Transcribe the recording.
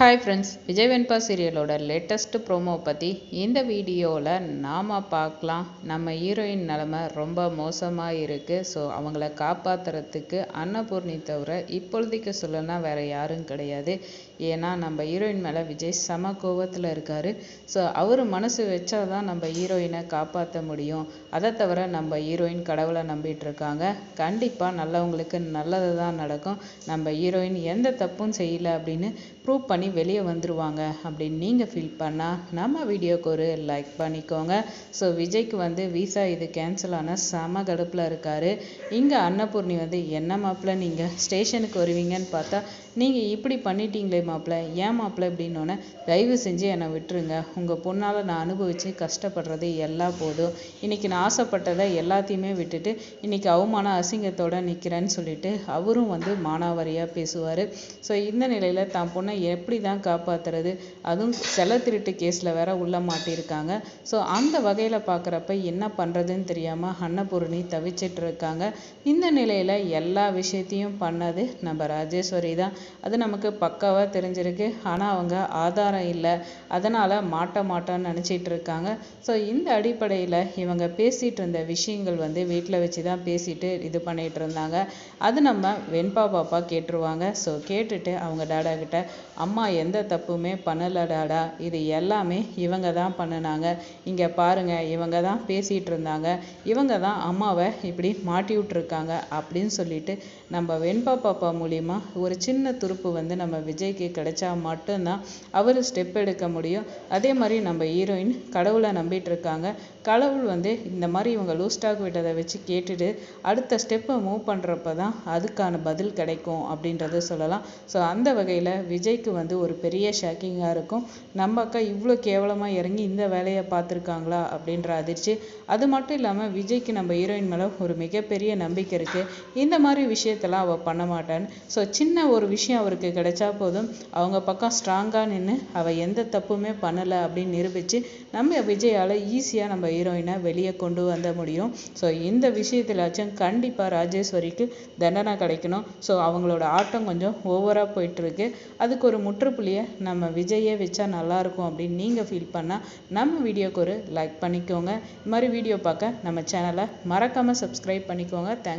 Hi friends Vijay Venba சீரியலோட latest promo பற்றி இந்த வீடியோவில் நாம் பார்க்கலாம். நம்ம ஹீரோயின் நிலமை ரொம்ப மோசமாக இருக்குது ஸோ அவங்கள காப்பாற்றுறதுக்கு அன்னபூர்ணி தவிர இப்பொழுதைக்கு சொல்லனா வேறு யாரும் கிடையாது. ஏன்னா நம்ம ஹீரோயின் மேலே விஜய் சம கோவத்தில் இருக்கார். ஸோ அவர் மனசு வச்சா தான் நம்ம ஹீரோயினை காப்பாற்ற முடியும். அதை தவிர நம்ம ஹீரோயின் கடவுளை நம்பிட்டு இருக்காங்க. கண்டிப்பாக நல்லவங்களுக்கு நல்லது தான் நடக்கும். நம்ம ஹீரோயின் எந்த தப்பும் செய்யலை அப்படின்னு ப்ரூவ் பண்ணி வெளியே வந்துடுவாங்க அப்படின்னு நீங்கள் ஃபீல் பண்ணால் நம்ம வீடியோக்கு ஒரு லைக் பண்ணிக்கோங்க. ஸோ விஜய்க்கு வந்து விசா இது கேன்சல் ஆன செம கடுப்பில் இருக்கார். இங்கே அன்னபூர்ணி வந்து என்ன மாப்பிள்ள நீங்கள் ஸ்டேஷனுக்கு வருவீங்கன்னு பார்த்தா நீங்கள் இப்படி பண்ணிட்டீங்களே மாப்பிள்ள ஏன் மாப்பிள்ள இப்படின்னோடனே தயவு செஞ்சு என்னை விட்டுருங்க. உங்கள் பொண்ணால் நான் அனுபவித்து கஷ்டப்படுறது எல்லாம் போதும். இன்றைக்கி நான் ஆசைப்பட்டதை எல்லாத்தையுமே விட்டுட்டு இன்றைக்கி அவமான அசிங்கத்தோடு நிற்கிறேன்னு சொல்லிட்டு அவரும் வந்து மானாவாரியாக பேசுவார். ஸோ இந்த நிலையில் தான் பொண்ணை எப்படி தான் காப்பாற்றுறது அதுவும் செல திருட்டு கேஸில் வேற உள்ள மாட்டியிருக்காங்க ஸோ அந்த வகையில் பார்க்குறப்ப என்ன பண்ணுறதுன்னு தெரியாமல் அன்னபூரணி தவிச்சிட்டு இருக்காங்க. இந்த நிலையில் எல்லா விஷயத்தையும் பண்ணது நம்ம ராஜேஸ்வரி தான். அது நமக்கு பக்காவாக தெரிஞ்சிருக்கு. ஆனால் அவங்க ஆதாரம் இல்லை. அதனால் மாட்ட மாட்டோன்னு நினச்சிட்டு இருக்காங்க. ஸோ இந்த அடிப்படையில் இவங்க பேசிகிட்டு இருந்த விஷயங்கள் வந்து வீட்டில் வச்சு தான் பேசிட்டு இது பண்ணிகிட்டு இருந்தாங்க. அது நம்ம வெண்பா பாப்பா கேட்டுருவாங்க. ஸோ கேட்டுட்டு அவங்க டாடா கிட்ட அம்மா எந்த தப்புமே பண்ணலடாடா. இது எல்லாமே இவங்க தான் பண்ணினாங்க. இங்கே பாருங்க இவங்க தான் பேசிகிட்டு இருந்தாங்க இவங்க தான் அம்மாவை இப்படி மாட்டி விட்ருக்காங்க அப்படின்னு சொல்லிட்டு நம்ம வெண்பா பாப்பா மூலிமா ஒரு சின்ன துருப்பு வந்து நம்ம விஜய்க்கு கிடைச்சா மட்டும்தான் அவர் ஸ்டெப் எடுக்க முடியும். அதே மாதிரி நம்ம ஹீரோயின் கடவுளை நம்பிட்டு இருக்காங்க கடவுள் வந்து இந்த மாதிரி இவங்க லூஸ் விட்டதை வச்சு கேட்டுட்டு அடுத்த ஸ்டெப்பை மூவ் பண்ணுறப்ப தான் அதுக்கான பதில் கிடைக்கும் அப்படின்றத சொல்லலாம். ஸோ அந்த வகையில் விஜய்க்கு வந்து ஒரு பெரிய ஷாக்கிங்காக இருக்கும். நம்ம அக்கா இவ்வளோ கேவலமாக இறங்கி இந்த வேலையை பார்த்துருக்காங்களா? அப்படின்ற அதிர்ச்சி. அது மட்டும் இல்லாமல் விஜய்க்கு நம்ம ஹீரோயின் மேலே ஒரு மிகப்பெரிய நம்பிக்கை இருக்குது இந்த மாதிரி விஷயத்தெல்லாம் அவள் பண்ண மாட்டான்னு. ஸோ சின்ன ஒரு விஷயம் அவருக்கு கிடைச்சா போதும். அவங்க பக்கம் ஸ்ட்ராங்காக நின்று அவள் எந்த தப்புமே பண்ணலை அப்படின்னு நிரூபித்து நம்ம விஜயால் ஈஸியாக நம்ம ஹீரோயினை வெளியே கொண்டு வந்த முடியும். ஸோ இந்த விஷயத்திலாச்சும் கண்டிப்பாக ராஜேஸ்வரிக்கு தண்டனை கிடைக்கணும். ஸோ அவங்களோட ஆட்டம் கொஞ்சம் ஓவராக போயிட்டுருக்கு அதுக்கு ஒரு முற்றுப்புள்ளியை நம்ம விஜயே வச்சா நல்லாயிருக்கும் அப்படின்னு நீங்கள் ஃபீல் பண்ணால் நம்ம வீடியோக்கு ஒரு லைக் பண்ணிக்கோங்க. இது மாதிரி வீடியோ பார்க்க நம்ம சேனலை மறக்காமல் சப்ஸ்கிரைப் பண்ணிக்கோங்க. தேங்க்